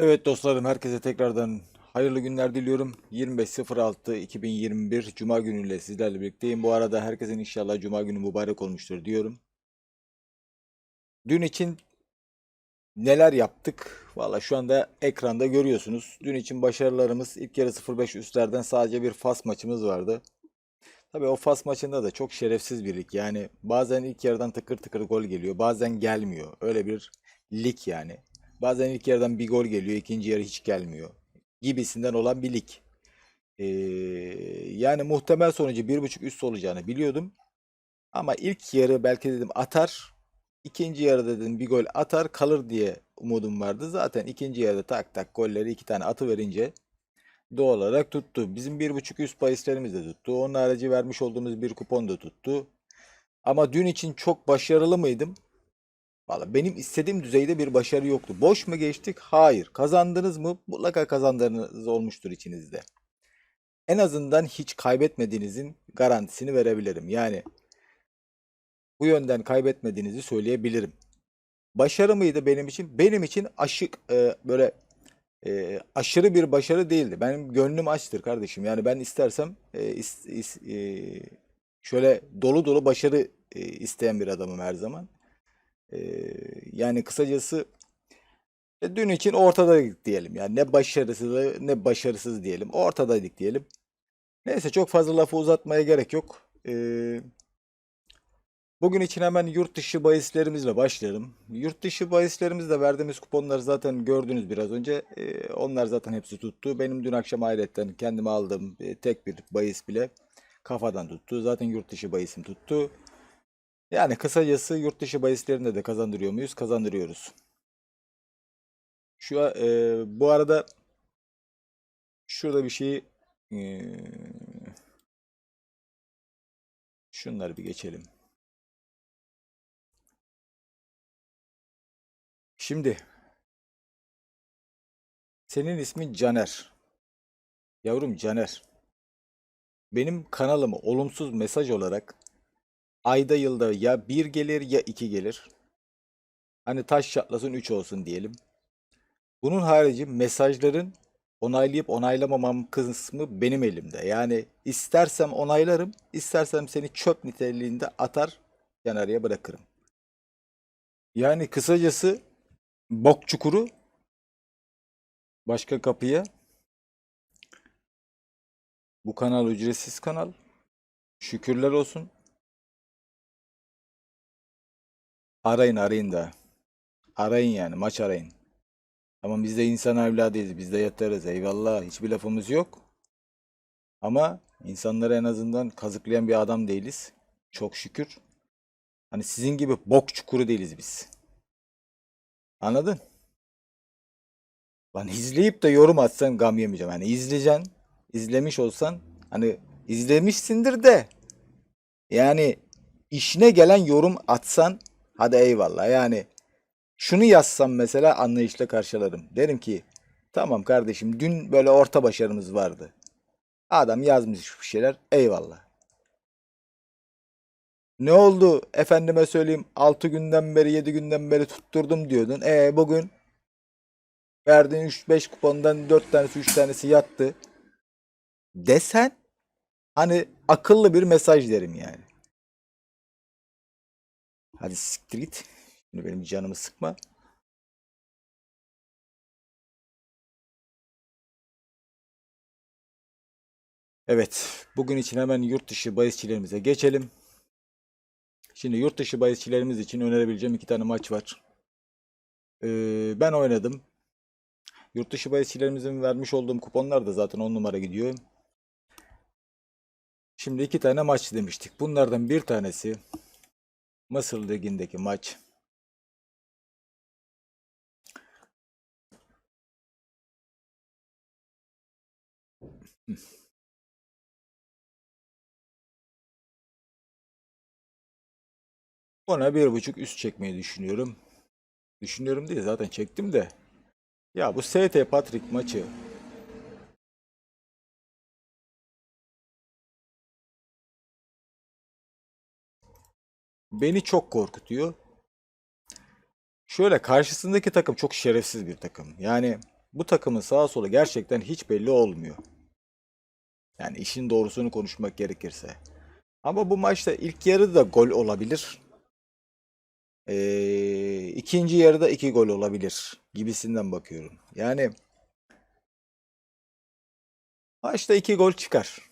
Evet dostlarım herkese tekrardan hayırlı günler diliyorum. 25.06.2021 Cuma günüyle sizlerle birlikteyim. Bu arada herkesin inşallah Cuma günü mübarek olmuştur diyorum. Dün için neler yaptık? Valla şu anda ekranda görüyorsunuz. Dün için başarılarımız ilk yarı 0-5 üstlerden sadece bir Fas maçımız vardı. Tabii o Fas maçında da çok şerefsiz bir lig. Yani bazen ilk yarıdan tıkır tıkır gol geliyor. Bazen gelmiyor. Öyle bir lig yani. Bazen ilk yarıdan bir gol geliyor. ikinci yarı hiç gelmiyor. Gibisinden olan bir lig. Ee, yani muhtemel sonucu bir buçuk üst olacağını biliyordum. Ama ilk yarı belki dedim atar. ikinci yarı dedim bir gol atar kalır diye umudum vardı. Zaten ikinci yarıda tak tak golleri iki tane atı verince doğal olarak tuttu. Bizim bir buçuk üst bahislerimiz de tuttu. Onun harici vermiş olduğumuz bir kupon da tuttu. Ama dün için çok başarılı mıydım? Valla benim istediğim düzeyde bir başarı yoktu. Boş mu geçtik? Hayır. Kazandınız mı? Mutlaka kazandığınız olmuştur içinizde. En azından hiç kaybetmediğinizin garantisini verebilirim. Yani bu yönden kaybetmediğinizi söyleyebilirim. Başarı mıydı benim için? Benim için aşık e, böyle e, aşırı bir başarı değildi. Benim gönlüm açtır kardeşim. Yani ben istersem e, is- is- e, şöyle dolu dolu başarı e, isteyen bir adamım her zaman. E, yani kısacası e, dün için ortadaydık diyelim. Yani ne başarısız ne başarısız diyelim. Ortadaydık diyelim. Neyse çok fazla lafı uzatmaya gerek yok. E, bugün için hemen yurt dışı bahislerimizle başlayalım. Yurt dışı bahislerimizde verdiğimiz kuponları zaten gördünüz biraz önce. E, onlar zaten hepsi tuttu. Benim dün akşam ayrıca kendime aldığım e, tek bir bahis bile kafadan tuttu. Zaten yurt dışı bahisim tuttu. Yani kısacası yurt dışı bahislerinde de kazandırıyor muyuz? Kazandırıyoruz. Şu e, bu arada şurada bir şeyi e, şunları bir geçelim. Şimdi senin ismin Caner. Yavrum Caner. Benim kanalıma olumsuz mesaj olarak ayda yılda ya bir gelir ya iki gelir. Hani taş çatlasın 3 olsun diyelim. Bunun harici mesajların onaylayıp onaylamamam kısmı benim elimde. Yani istersem onaylarım, istersem seni çöp niteliğinde atar, yanarıya bırakırım. Yani kısacası bok çukuru başka kapıya. Bu kanal ücretsiz kanal. Şükürler olsun. Arayın arayın da. Arayın yani maç arayın. Ama biz de insan evladıyız. Biz de yatarız. Eyvallah. Hiçbir lafımız yok. Ama insanları en azından kazıklayan bir adam değiliz. Çok şükür. Hani sizin gibi bok çukuru değiliz biz. Anladın? Lan izleyip de yorum atsan gam yemeyeceğim. Hani izleyeceksin. izlemiş olsan hani izlemişsindir de yani işine gelen yorum atsan hadi eyvallah. Yani şunu yazsam mesela anlayışla karşılarım. Derim ki tamam kardeşim dün böyle orta başarımız vardı. Adam yazmış bir şeyler eyvallah. Ne oldu efendime söyleyeyim 6 günden beri 7 günden beri tutturdum diyordun. E bugün verdiğin 3-5 kupondan 4 tanesi 3 tanesi yattı. Desen hani akıllı bir mesaj derim yani. Hadi siktir git. Şimdi benim canımı sıkma. Evet, bugün için hemen yurt dışı bahisçilerimize geçelim. Şimdi yurt dışı bahisçilerimiz için önerebileceğim iki tane maç var. Ee, ben oynadım. Yurt dışı bahisçilerimizin vermiş olduğum kuponlar da zaten 10 numara gidiyor. Şimdi iki tane maç demiştik. Bunlardan bir tanesi Mısır Ligi'ndeki maç. Ona bir buçuk üst çekmeyi düşünüyorum. Düşünüyorum değil zaten çektim de. Ya bu ST Patrick maçı beni çok korkutuyor. Şöyle karşısındaki takım çok şerefsiz bir takım. Yani bu takımın sağa solu gerçekten hiç belli olmuyor. Yani işin doğrusunu konuşmak gerekirse. Ama bu maçta ilk yarıda da gol olabilir. Ee, ikinci yarıda iki gol olabilir gibisinden bakıyorum. Yani maçta iki gol çıkar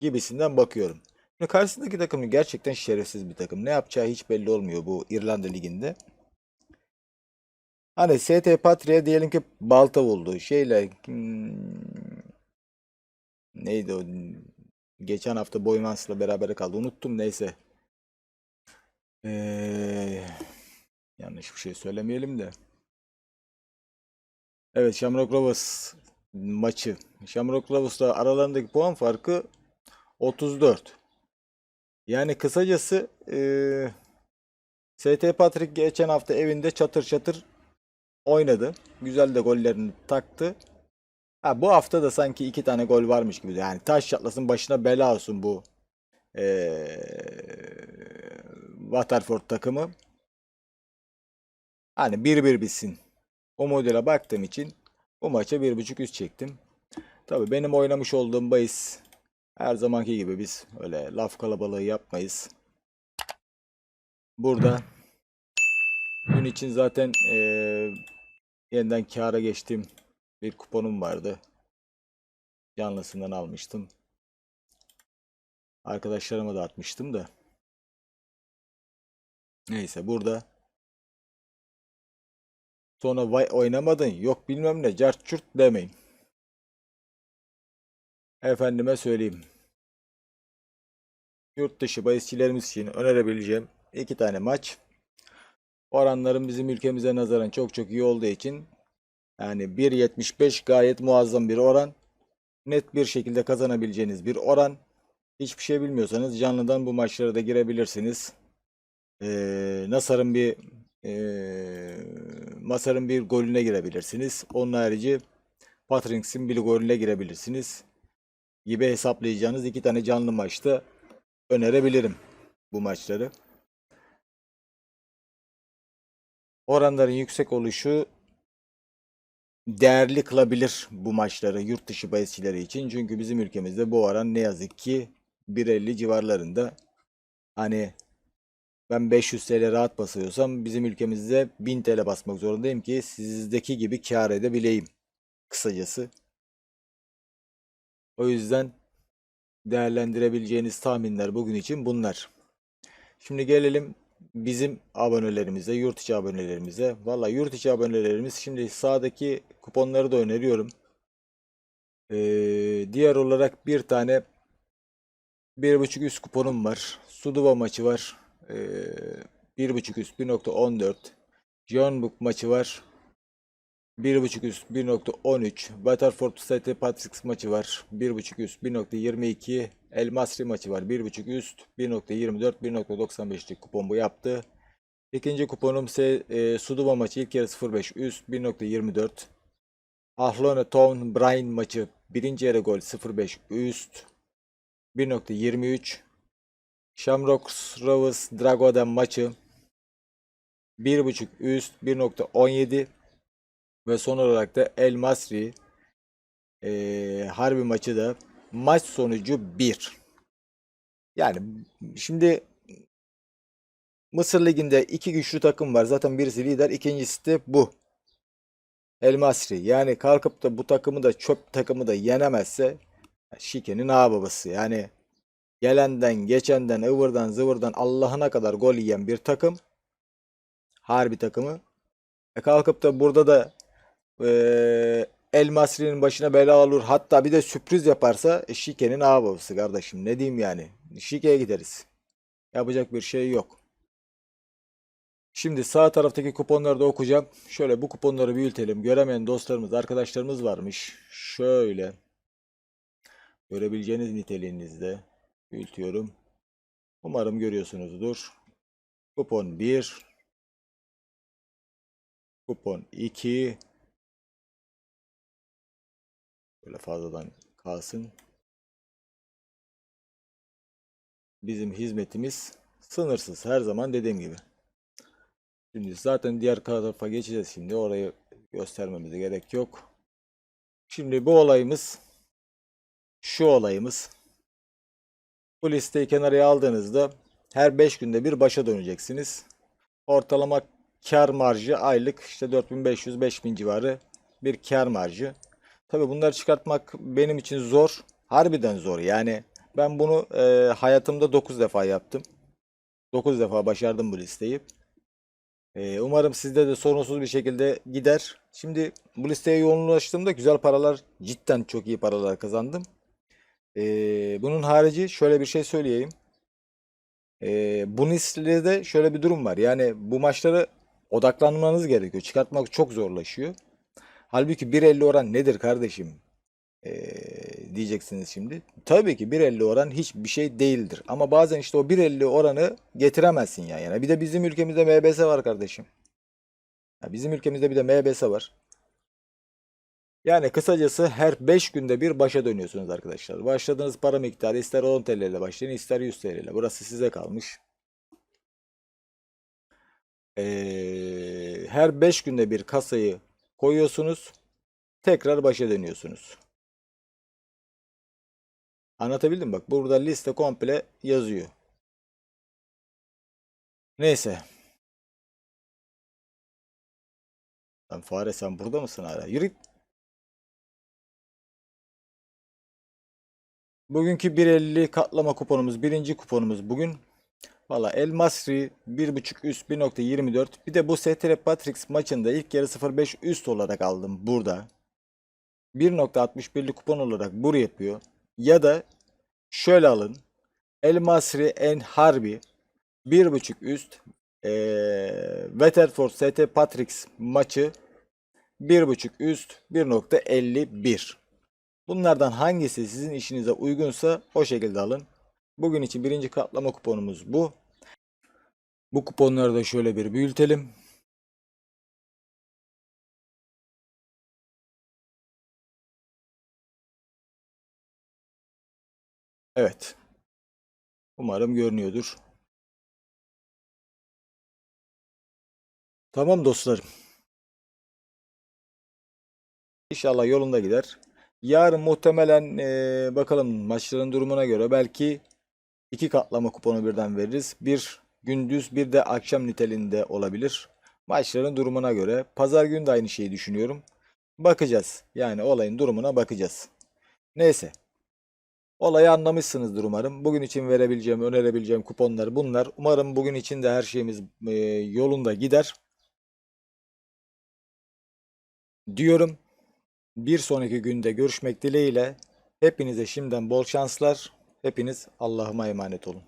gibisinden bakıyorum. Karşısındaki takım gerçekten şerefsiz bir takım. Ne yapacağı hiç belli olmuyor bu İrlanda Ligi'nde. Hani ST Patria diyelim ki balta vurdu. Şeyle hmm, neydi o? Geçen hafta Boymans'la beraber kaldı. Unuttum neyse. Ee, yanlış bir şey söylemeyelim de. Evet Shamrock Rovers maçı. Shamrock Rovers'la aralarındaki puan farkı 34. Yani kısacası eee ST Patrick geçen hafta evinde çatır çatır oynadı. Güzel de gollerini taktı. Ha, bu hafta da sanki iki tane gol varmış gibi. Yani taş çatlasın başına bela olsun bu eee Waterford takımı. Hani 1-1 bitsin. O modele baktığım için bu maça 1.5 üst çektim. Tabii benim oynamış olduğum bahis her zamanki gibi biz öyle laf kalabalığı yapmayız. Burada gün için zaten eee, yeniden kâra geçtiğim bir kuponum vardı. Canlısından almıştım. Arkadaşlarıma da atmıştım da. Neyse burada sonra vay oynamadın yok bilmem ne cart çurt demeyin. Efendime söyleyeyim. Yurt dışı bahisçilerimiz için önerebileceğim iki tane maç. Oranların bizim ülkemize nazaran çok çok iyi olduğu için yani 1.75 gayet muazzam bir oran. Net bir şekilde kazanabileceğiniz bir oran. Hiçbir şey bilmiyorsanız canlıdan bu maçlara da girebilirsiniz. Ee, Nasar'ın bir ee, Masar'ın bir golüne girebilirsiniz. Onun harici Patricks'in bir golüne girebilirsiniz. Gibi hesaplayacağınız iki tane canlı maçta önerebilirim bu maçları. Oranların yüksek oluşu değerli kılabilir bu maçları yurt dışı bahisçileri için. Çünkü bizim ülkemizde bu oran ne yazık ki 1.50 civarlarında. Hani ben 500 TL rahat basıyorsam bizim ülkemizde 1000 TL basmak zorundayım ki sizdeki gibi kâr edebileyim kısacası. O yüzden değerlendirebileceğiniz tahminler bugün için bunlar. Şimdi gelelim bizim abonelerimize, yurt içi abonelerimize. Valla yurt içi abonelerimiz şimdi sağdaki kuponları da öneriyorum. Ee, diğer olarak bir tane 1.5 üst kuponum var. Suduva maçı var. Ee, 1.5 üst 1.14. John Book maçı var. 1.5 üst 1.13 Waterford St. Patrick's maçı var. 1.5 üst 1.22 El Masri maçı var. 1.5 üst 1.24 1.95'lik kupon bu yaptı. İkinci kuponum ise e, Suduva maçı ilk yarı 0.5 üst 1.24 Ahlone Town Brian maçı birinci yarı gol 0.5 üst 1.23 Shamrock Rovers Dragoden maçı 1.5 üst 1.17 ve son olarak da El Masri eee, Harbi maçı da maç sonucu 1. Yani şimdi Mısır Ligi'nde iki güçlü takım var. Zaten birisi lider, ikincisi de bu. El Masri. Yani kalkıp da bu takımı da çöp takımı da yenemezse Şike'nin ağababası. Yani gelenden, geçenden, ıvırdan, zıvırdan Allah'ına kadar gol yiyen bir takım. Harbi takımı. E kalkıp da burada da eee, El Masri'nin başına bela olur. Hatta bir de sürpriz yaparsa e, Şike'nin ağababası kardeşim. Ne diyeyim yani. Şike'ye gideriz. Yapacak bir şey yok. Şimdi sağ taraftaki kuponları da okuyacağım. Şöyle bu kuponları büyütelim. Göremeyen dostlarımız, arkadaşlarımız varmış. Şöyle. Görebileceğiniz niteliğinizde büyütüyorum. Umarım görüyorsunuzdur. Kupon 1. Kupon 2. Böyle fazladan kalsın. Bizim hizmetimiz sınırsız her zaman dediğim gibi. Şimdi zaten diğer tarafa geçeceğiz şimdi. Orayı göstermemize gerek yok. Şimdi bu olayımız şu olayımız. Bu listeyi kenarıya aldığınızda her 5 günde bir başa döneceksiniz. Ortalama kar marjı aylık işte 4500-5000 civarı bir kar marjı. Tabi bunları çıkartmak benim için zor. Harbiden zor. Yani ben bunu e, hayatımda 9 defa yaptım. 9 defa başardım bu listeyi. E, umarım sizde de sorunsuz bir şekilde gider. Şimdi bu listeye yoğunlaştığımda güzel paralar, cidden çok iyi paralar kazandım. E, bunun harici şöyle bir şey söyleyeyim. E, bu listede şöyle bir durum var. Yani bu maçları odaklanmanız gerekiyor. Çıkartmak çok zorlaşıyor. Halbuki 1.50 oran nedir kardeşim? Ee, diyeceksiniz şimdi. Tabii ki 1.50 oran hiçbir şey değildir. Ama bazen işte o 1.50 oranı getiremezsin ya. Yani bir de bizim ülkemizde MBS var kardeşim. Ya bizim ülkemizde bir de MBS var. Yani kısacası her 5 günde bir başa dönüyorsunuz arkadaşlar. Başladığınız para miktarı ister 10 TL ile başlayın ister 100 TL ile. Burası size kalmış. Ee, her 5 günde bir kasayı koyuyorsunuz. Tekrar başa dönüyorsunuz. Anlatabildim bak. Burada liste komple yazıyor. Neyse. Lan fare sen burada mısın hala? Yürü. Bugünkü 1.50 katlama kuponumuz. Birinci kuponumuz bugün. Valla El Masri 1.5 üst 1.24. Bir de bu STR Patrix maçında ilk yarı 0.5 üst olarak aldım burada. 1.61'li kupon olarak buru yapıyor. Ya da şöyle alın. El Masri En Harbi 1.5 üst ee, Weatherford ST Patrix maçı 1.5 üst 1.51. Bunlardan hangisi sizin işinize uygunsa o şekilde alın. Bugün için birinci katlama kuponumuz bu. Bu kuponları da şöyle bir büyütelim. Evet. Umarım görünüyordur. Tamam dostlarım. İnşallah yolunda gider. Yarın muhtemelen eee, bakalım maçların durumuna göre belki iki katlama kuponu birden veririz. Bir gündüz bir de akşam niteliğinde olabilir. Maçların durumuna göre. Pazar günü de aynı şeyi düşünüyorum. Bakacağız. Yani olayın durumuna bakacağız. Neyse. Olayı anlamışsınızdır umarım. Bugün için verebileceğim, önerebileceğim kuponlar bunlar. Umarım bugün için de her şeyimiz eee, yolunda gider. Diyorum. Bir sonraki günde görüşmek dileğiyle hepinize şimdiden bol şanslar. Hepiniz Allah'ıma emanet olun.